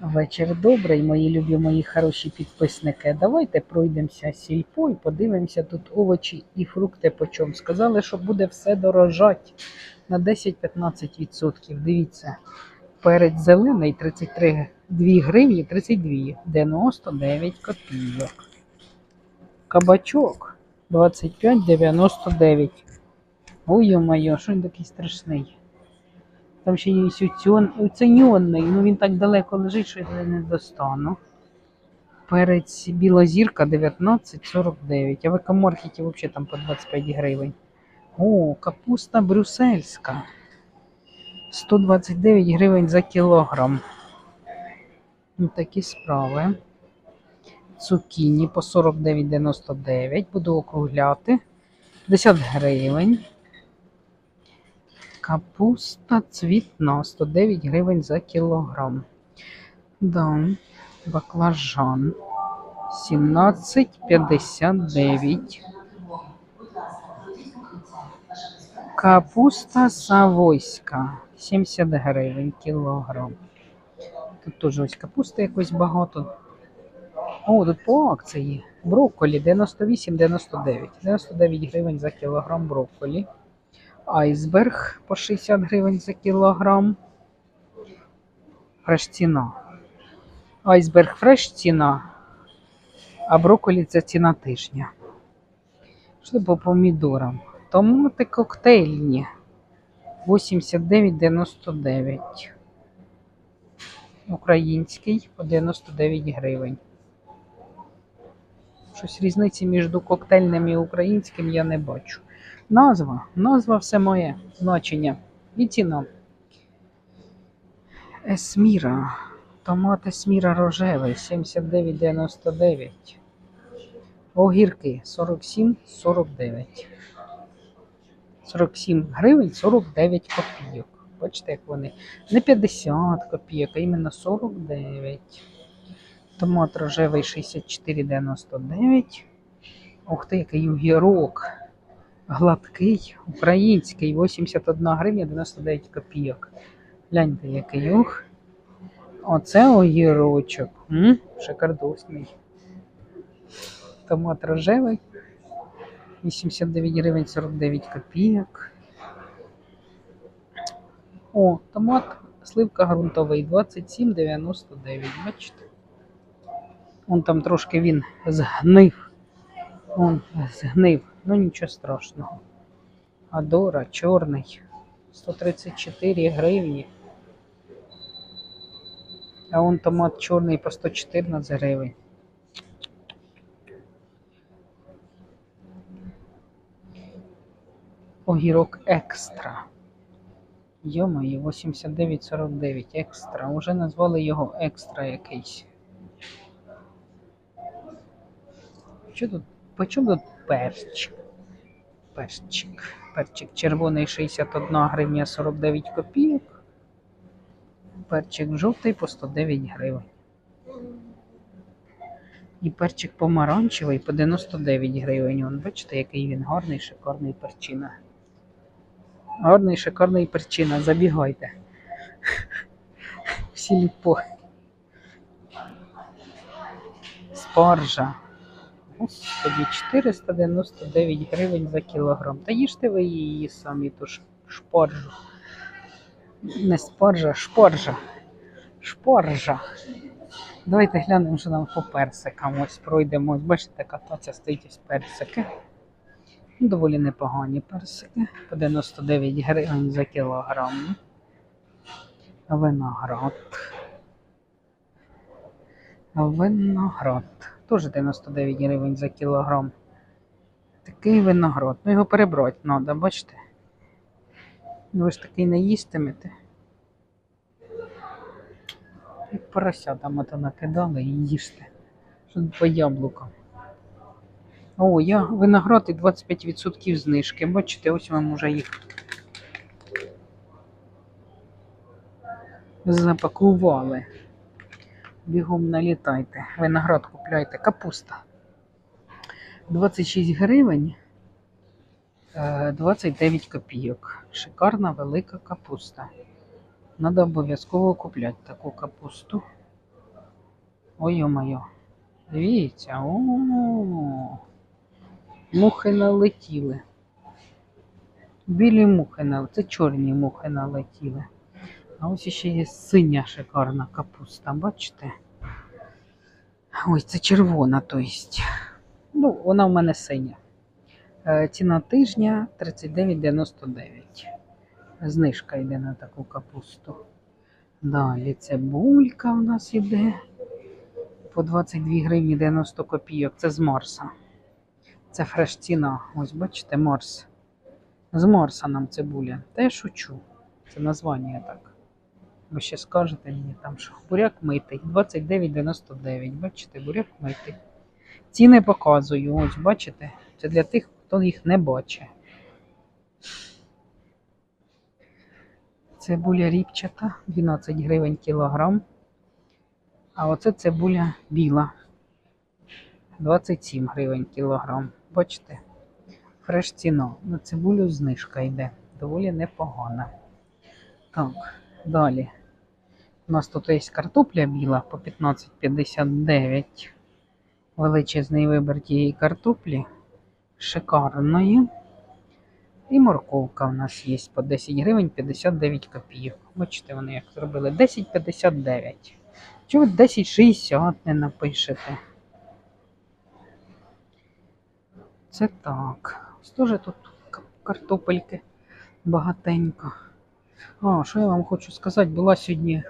Вечір добрий, мої любі, мої хороші підписники. Давайте пройдемося сільпо і подивимося тут овочі і фрукти по чому. Сказали, що буде все дорожати на 10-15%. Дивіться, перець зелений 33 2 гривні 32, 99 копійок. Кабачок 25,99. Ой, моє, що він такий страшний. Там ще є оціньонний, ну він так далеко лежить, що я не достану. Перець білозірка 19,49. А в екомаркеті взагалі там по 25 гривень. О, капуста брюссельська. 129 гривень за кілограм. Ну, такі справи. Цукіні по 49,99. Буду округляти. 50 гривень. Капуста цвітна 109 гривень за кілограм. Да, баклажан 17,59. Капуста савойська 70 гривень кілограм. Тут теж ось капусти якось багато. О, тут по акції. Брокколі 98,99. 99 гривень за кілограм брокколі. Айсберг по 60 гривень за кілограм. Фреш ціна. Айсберг фреш ціна, а брокколі це ціна тижня. Що по помідорам? Томати коктейльні 89,99. Український по 99 гривень. Щось різниці між коктейльним і українським я не бачу. Назва. Назва все моє значення. І ціна. Есміра. Томат Есміра рожевий 79,99. Огірки 47,49. 47 гривень 49 копійок. Бачите, як вони. Не 50 копійок, а іменно 49. Томат рожевий 64,99. Ух ти, який огірок. Гладкий, український, 81 гривня 99 копійок. Гляньте, який ух. Оце огірочок. М? Шикардосний. Томат рожевий. 89 гривень 49 копійок. О, томат сливка ґрунтовий 27,99. Бачите? Он там трошки він згнив. Он згнив. Ну нічого страшного. Адора чорний. 134 гривні. А он томат чорний по 114 гривень. Огірок екстра. Йомає, 89,49 екстра. Уже назвали його екстра якийсь. Що тут? По чому тут перчик? Перчик. Перчик червоний 61 гривня 49 копійок. Перчик жовтий по 109 гривень. І перчик помаранчевий по 99 гривень. Вон, бачите, який він гарний, шикарний перчина. Гарний, шикарний перчина. Забігайте. Всі ліпо. Спаржа. Господі, 499 гривень за кілограм. Та їжте ви її самі, ту ж шпаржу. Не спаржа, шпаржа. Шпаржа. Давайте глянемо, що нам по персикам. Ось пройдемо. Ось бачите, така таця стоїть ось персики. Доволі непогані персики. По 99 гривень за кілограм. Виноград. Виноград. Теж 99 гривень за кілограм. Такий виноград. Ну його перебрати треба, бачите? Ну, ви ж такий не їстимете. Як поросятам ото накидали і їжте. Що по яблукам. О, я виноград і 25% знижки. Бачите, ось вам уже їх запакували. Бігом налітайте. Виноград купляйте. Капуста. 26 гривень. е, 29 копійок. Шикарна велика капуста. Надо обов'язково купляти таку капусту. Ой моє. Дивіться, о, мухи налетіли. Білі мухи налетіли, це чорні мухи налетіли. А ось ще є синя шикарна капуста, бачите? Ось це червона, то есть. Ну, вона в мене синя. Е, Ціна тижня 39,99. Знижка йде на таку капусту. Далі цибулька у нас іде по 22 гривні 90 копійок. Це з Марса. Це фреш ціна. Ось бачите, Марс. З Марса нам цибуля. Та я шучу. Це названня так. Ви ще скажете мені там, що буряк митий 29,99. Бачите, буряк митий. Ціни показую. Ось бачите. Це для тих, хто їх не бачить. Цибуля ріпчата 12 гривень кілограм. А оце цибуля біла. 27 гривень кілограм. Бачите? Фреш ціна. На цибулю знижка йде. Доволі непогана. Так, далі. У нас тут є картопля біла по 15,59. Величезний вибір тієї картоплі. Шикарної. І морковка у нас є по 10 гривень 59 копійок. Бачите, вони як зробили 10,59. Чого 10,60 не напишете? Це так. Ось теж тут картопельки багатенько. А, що я вам хочу сказати, була сьогодні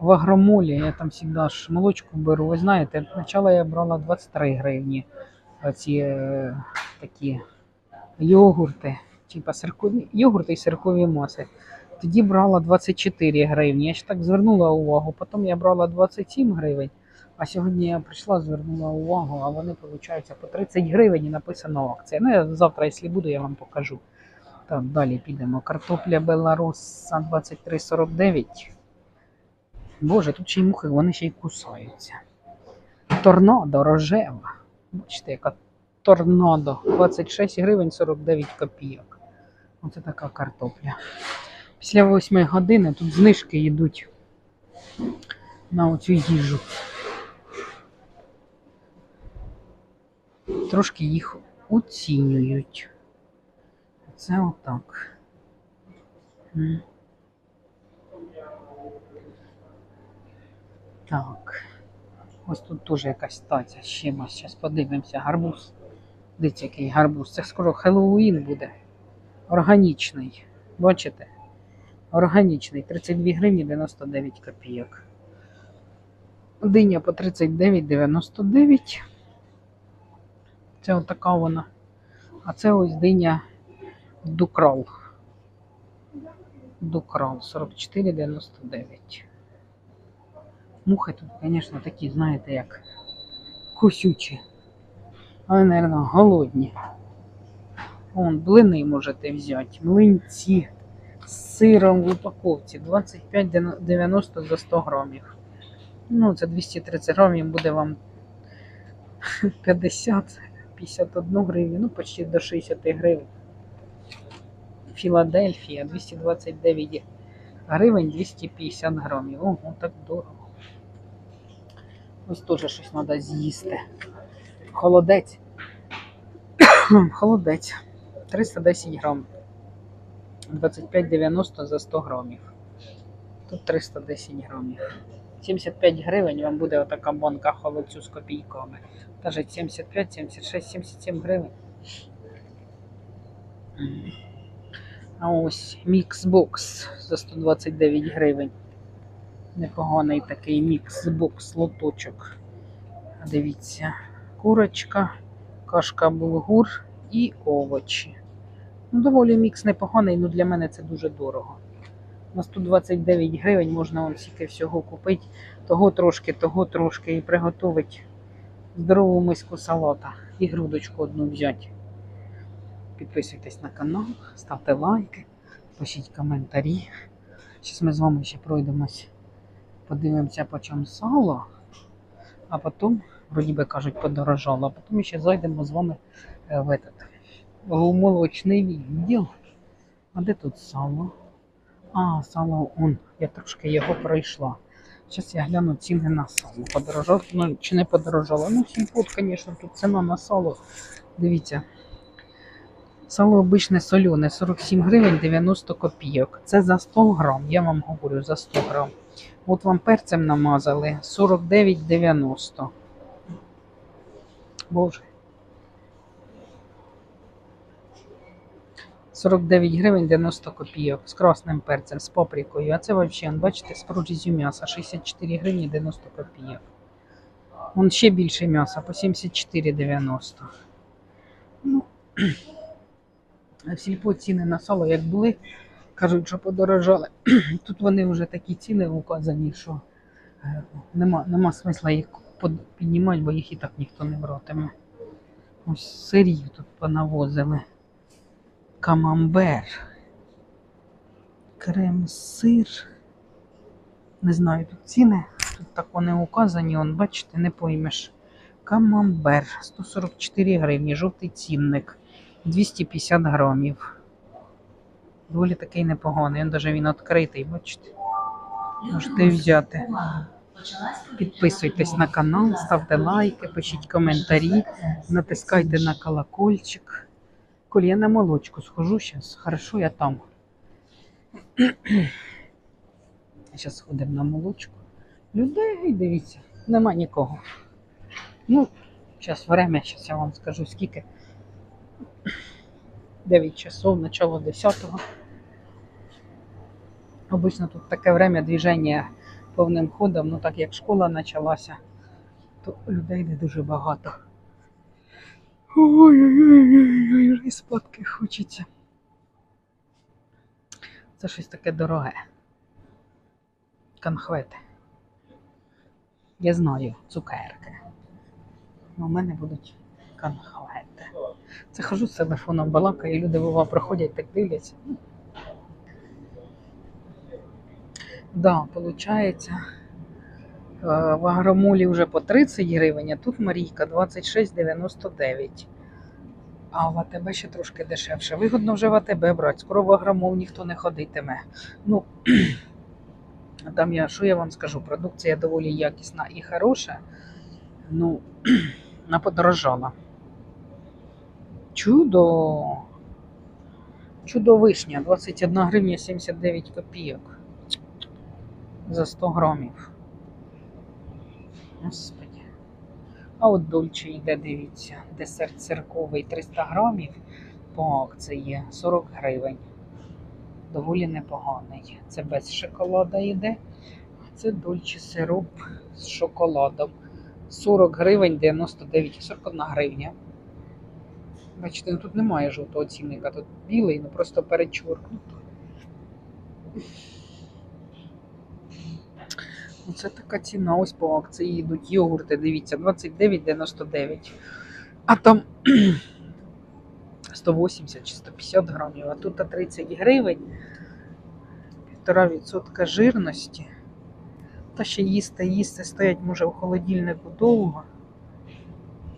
в агромолі, я там завжди ж молочку беру. Ви знаєте, спочатку я брала 23 гривні. Оці е, такі йогурти, типа сиркові, йогурти і сиркові маси. Тоді брала 24 гривні. Я ж так звернула увагу. Потім я брала 27 гривень. А сьогодні я прийшла, звернула увагу, а вони, виходить, по 30 гривень і написано акція. Ну, я завтра, якщо буду, я вам покажу. Так, далі підемо. Картопля Беларуса 23,49. Боже, тут ще й мухи, вони ще й кусаються. Торнадо рожева. Бачите, яка торнадо. 26 гривень 49 копійок. Оце така картопля. Після 8 години тут знижки йдуть на оцю їжу. Трошки їх оцінюють. Це отак. Так. Ось тут теж якась таця з чимось. Зараз подивимося. Гарбуз. Дивіться, який гарбуз. Це скоро Хеллоуін буде. Органічний. Бачите? Органічний. 32 гривні 99 копійок. Диня по 39,99. Це отака вона. А це ось диня Дукрал. Дукрал 44,99. Мухи тут, звісно, такі, знаєте, як кусючі. Але, мабуть, голодні. Вон, блини можете взяти, млинці з сиром в упаковці 25,90 за 100 грамів. Ну, це 230 грамів буде вам 50, 51 гривень, ну почти до 60 гривень. Філадельфія 229 гривень 250 грамів. Ого, так дорого. Ось теж щось треба з'їсти. Холодець. Холодець. 310 грам. 25,90 за 100 грамів. Тут 310 грамів. 75 гривень вам буде отака банка холодцю з копійками. Навіть 75, 76, 77 гривень. А ось міксбокс за 129 гривень. Непоганий такий міксбокс лоточок. Дивіться, курочка, кашка булгур і овочі. Ну, доволі мікс непоганий, але для мене це дуже дорого. На 129 гривень можна вам стільки всього купити, того трошки, того трошки і приготувати здорову миску салата і грудочку одну взяти. Підписуйтесь на канал, ставте лайки, пишіть коментарі. Зараз ми з вами ще пройдемось, подивимося по чому сало, а потім, вроді би кажуть, подорожало, а потім ще зайдемо з вами е, в этот в молочний відділ. А де тут сало? А, сало он. Я трошки його пройшла. Зараз я гляну ціни на сало. Подорожало, ну чи не подорожало. Ну, сільпот, звісно, тут ціна на сало. Дивіться. Сало обичне солене 47 гривень 90 копійок. Це за 100 грам, я вам говорю за 100 грам. От вам перцем намазали 49,90. Боже. 49 гривень 90 копійок з красним перцем, з паприкою. А це взагалі, бачите, з прорізю м'яса 64 гривні 90 копійок. Вон ще більше м'яса по 74,90. Ну, в сільпо ціни на сало як були, кажуть, що подорожали. Тут вони вже такі ціни указані, що е, нема, нема смисла їх піднімати, бо їх і так ніхто не братиме. Ось сирів тут понавозили. Камамбер. Крем-сир. Не знаю тут ціни. Тут так вони указані, он, бачите, не поймеш. Камамбер 144 гривні, жовтий цінник. 250 грамів. Доволі такий непоганий. Він даже він відкритий, бачите. Можете взяти. Підписуйтесь на канал, ставте лайки, пишіть коментарі, натискайте на колокольчик. Коль я на молочку схожу зараз. Хорошо, я там. Зараз сходимо на молочку. Людей, дивіться, нема нікого. Ну, зараз время, зараз я вам скажу скільки. 9 часов, начало 10-го. Обично тут таке время движення повним ходом, ну так як школа почалася, то людей не дуже багато. Ой-ой-ой, й спадки хочеться. Це щось таке дороге. Конхвети. Я знаю, цукерки. У мене будуть конхвети. Це хожу з телефоном балакаю, і люди бува проходять, так дивляться. Да, виходить, в агромолі вже по 30 гривень, а тут Марійка 26,99. А в АТБ ще трошки дешевше. Вигодно вже в АТБ брати. Скоро в агромол ніхто не ходитиме. Ну, там я, що я вам скажу, продукція доволі якісна і хороша. Ну, вона подорожала. Чудо. Чудо вишня 21 гривня 79 копійок за 100 грамів. Господи. А от дольче йде, дивіться, десерт цирковий 300 грамів по акції 40 гривень. Доволі непоганий. Це без шоколада йде. Це дольче сироп з шоколадом. 40 гривень 99, 41 гривня. Бачите, ну тут немає жовтого цінника, тут білий, ну просто перечоркнуто. Оце така ціна. Ось по акції йдуть йогурти, дивіться, 29,99. А там 180 чи 150 грамів, а тут 30 гривень, 1,5% жирності. Та ще їсти, їсти стоять, може, в холодильнику довго.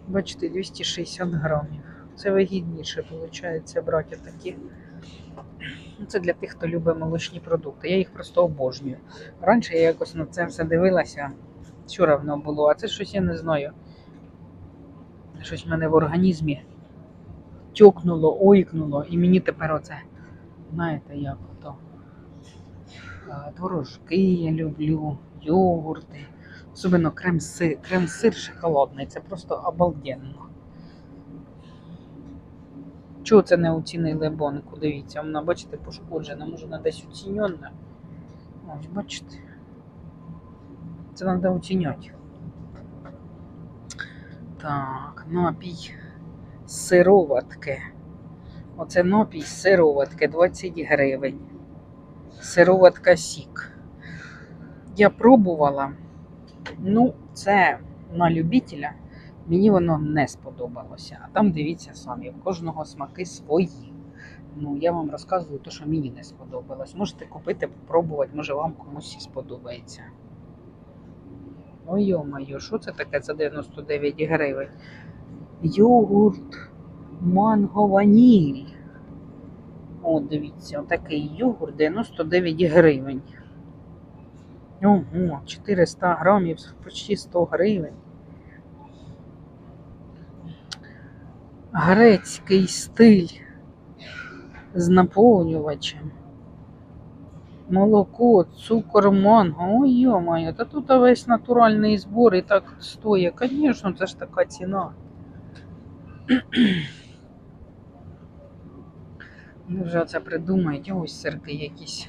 Бачите, 260 грамів. Це вигідніше, виходить, брати такі. Ну, Це для тих, хто любить молочні продукти. Я їх просто обожнюю. Раніше я якось на це все дивилася, все равно було, а це щось я не знаю. Щось в мене в організмі тьокнуло, ойкнуло, і мені тепер оце, знаєте, як ото. а, Творожки я люблю, йогурти, особливо крем-сир, крем-сир шоколадний, це просто обалденно. Чого це не оцінили банку? Дивіться, вона, бачите, пошкоджена, може вона десь оцінена. Ось, бачите. Це треба оціняти. Так, напій сироватки. Оце напій сироватки 20 гривень. Сироватка сік. Я пробувала. Ну, це на любителя. Мені воно не сподобалося. А там дивіться самі, в кожного смаки свої. Ну, я вам розказую те, що мені не сподобалось. Можете купити, попробувати, може вам комусь і сподобається. Ой, йо-моє, що це таке за 99 гривень? Йогурт манго ваніль. О, дивіться, отакий йогурт 99 гривень. Ого, 400 грамів, почти 100 гривень. Грецький стиль з наповнювачем. Молоко, цукор, манго. Ой, йо-моє, та тут весь натуральний збор і так стоїть. Звісно, це ж така ціна. Ну, вже це придумають. Ось сирки якісь.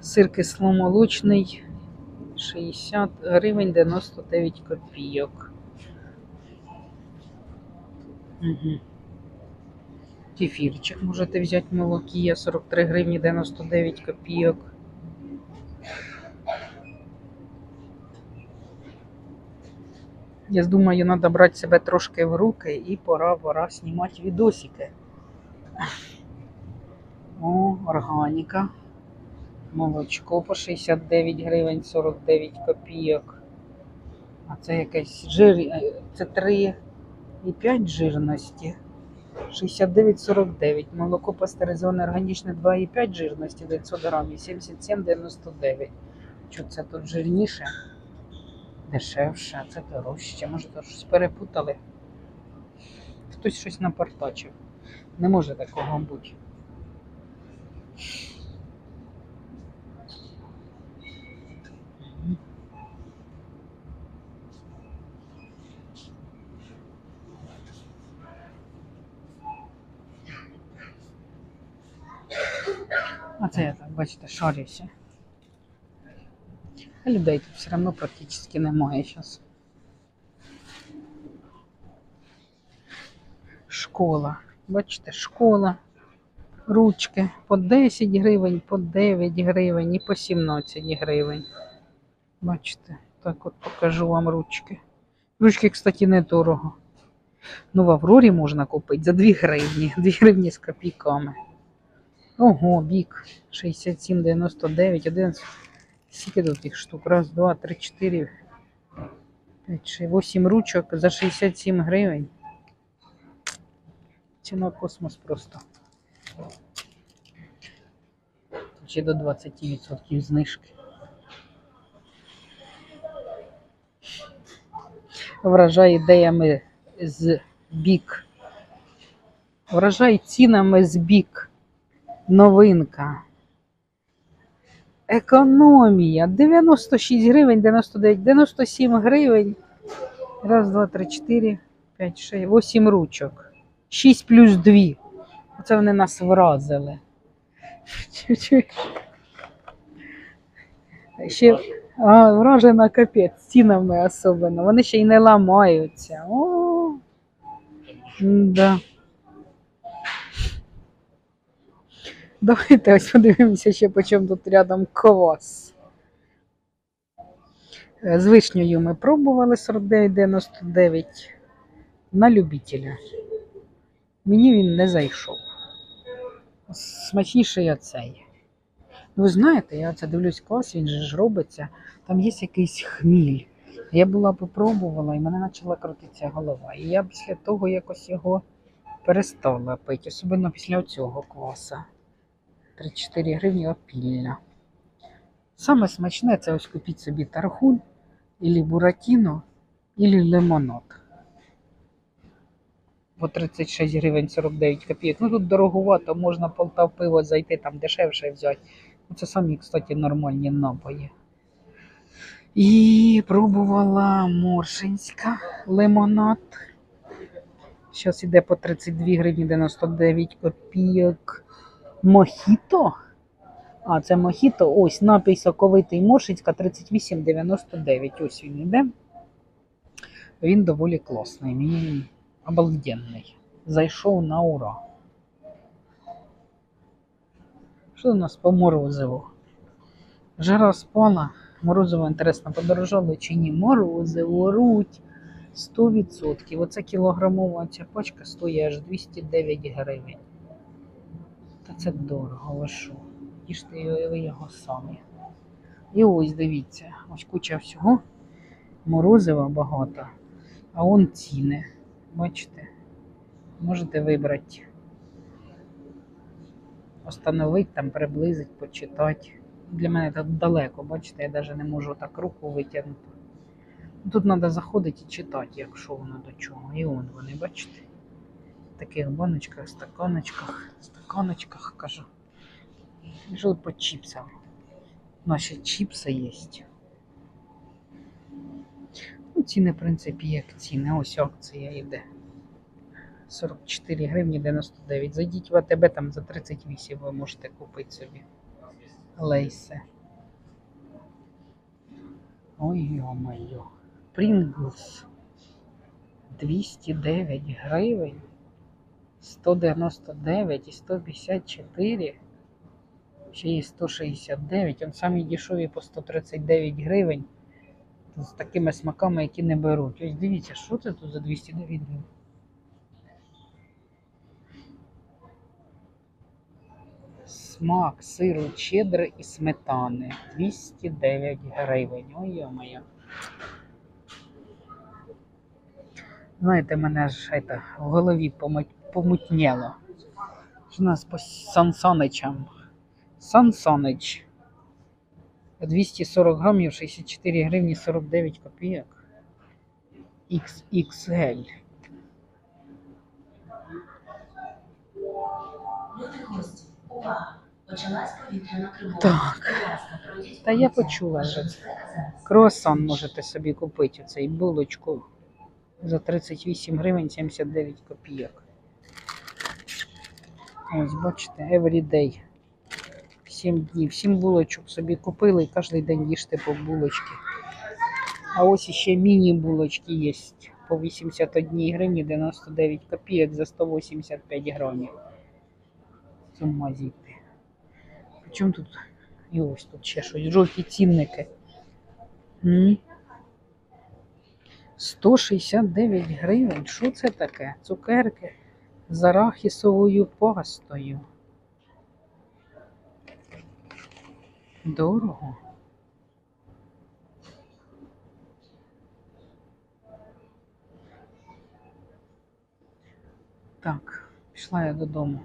Сир кисломолочний 60 гривень 99 копійок. Угу. Кефірчик можете взяти молокія 43 гривні 99 копійок. Я думаю, треба брати себе трошки в руки і пора пора знімати відосики. О, органіка. Молочко по 69 гривень 49 копійок. А це якесь жир, е, це 3 і 5 жирності. 69,49. Молоко пастеризоване органічне 2,5 жирності 900 грамів, 77,99. Чого це тут жирніше, дешевше, це дорожче. Може, то щось перепутали. Хтось щось напортачив. Не може такого бути. А це я так, бачите, шарюся. А людей тут все одно практично немає зараз. Школа. Бачите, школа. Ручки по 10 гривень, по 9 гривень і по 17 гривень. Бачите, так от покажу вам ручки. Ручки, кстати, недорого. Ну, в Аврорі можна купити за 2 гривні. 2 гривні з копійками. Ого, бік. 67,99, 11. Скільки тут їх штук? Раз, два, три, чотири, п'ять, вісім ручок за 67 гривень. Ціна космос просто. Ще до 20% знижки. Вражає ідеями з бік. Вражає цінами з бік. Новинка. Економія. 96 гривень, 99, 97 гривень. Раз, два, три, чотири, п'ять, шість, вісім ручок. 6 плюс 2. Оце вони нас вразили. Ще а, вражена капець, цінами особливо. Вони ще й не ламаються. О, да. Давайте ось подивимося, ще по чому тут рядом квас. Е, З вишнею ми пробували 49,99 на любителя. Мені він не зайшов. Смачніший оцей. Ну, ви знаєте, я це дивлюсь квас, він же ж робиться. Там є якийсь хміль. Я була попробувала і мене почала крутитися голова. І я після того якось його перестала пити, особливо після цього кваса. 34 гривні опільна. Саме смачне це ось купіть собі тархун, ілі буратіно, ілі лимонад. По 36 гривень 49 копійок. Ну тут дороговато, можна Полтав пиво зайти, там дешевше взяти. Ну, Це самі, кстати, нормальні напої. І пробувала Моршинська лимонад. Зараз іде по 32 гривні 99 копійок. Мохіто. А, це мохіто. Ось напій соковитий Моршинська 38,99. Ось він іде. Він доволі класний. Мені обалденний. Зайшов на ура. Що у нас по морозиву? Жара спала. Морозиво, інтересно, подорожало чи ні? Морозиво, руть 100%. Оце кілограмова ця пачка стоїть аж 209 гривень. Та це дорого, що? Їжте ви його самі. І ось дивіться, ось куча всього. Морозива багато, а он ціни. Бачите? Можете вибрати. Остановити там, приблизити, почитати. Для мене тут далеко, бачите, я навіть не можу так руку витягнути. Тут треба заходити і читати, якщо воно до чого. І он вони, бачите? Таких баночках, стаканочках, стаканочках кажу. Що по чіпсам? Наші чіпси є. Ну, ціни, в принципі, як ціни. Ось акція йде. 44 гривні 99. Зайдіть в АТБ, там за 38 ви можете купити собі лейси. Ой, йо-моє. Pringles 209 гривень. 199 і 154. Ще є 169. Он самі дешеві по 139 гривень. З такими смаками, які не беруть. Ось дивіться, що це тут за 209 гривень? Смак сиру чеддер і сметани 209 гривень. Ой, моя. Знаєте, мене ж это, в голові помут- помутніло. Що у нас по Сан Саничам. Сан Санич. 240 грамів, 64 гривні 49 копійок. XXL. Так. Та я почула вже зараз. Круасан можете собі купити, оцей булочку за 38 гривень 79 копійок. Ось, бачите, everyday. 7 днів. 7 булочок собі купили і кожен день їжте по булочці. А ось ще міні-булочки є по 81 гривні 99 копійок за 185 грамів. З ума зійти. Причому тут і ось тут ще щось, жовті цінники. 169 гривень. Що це таке? Цукерки з арахісовою пастою. Дорого. Так, пішла я додому.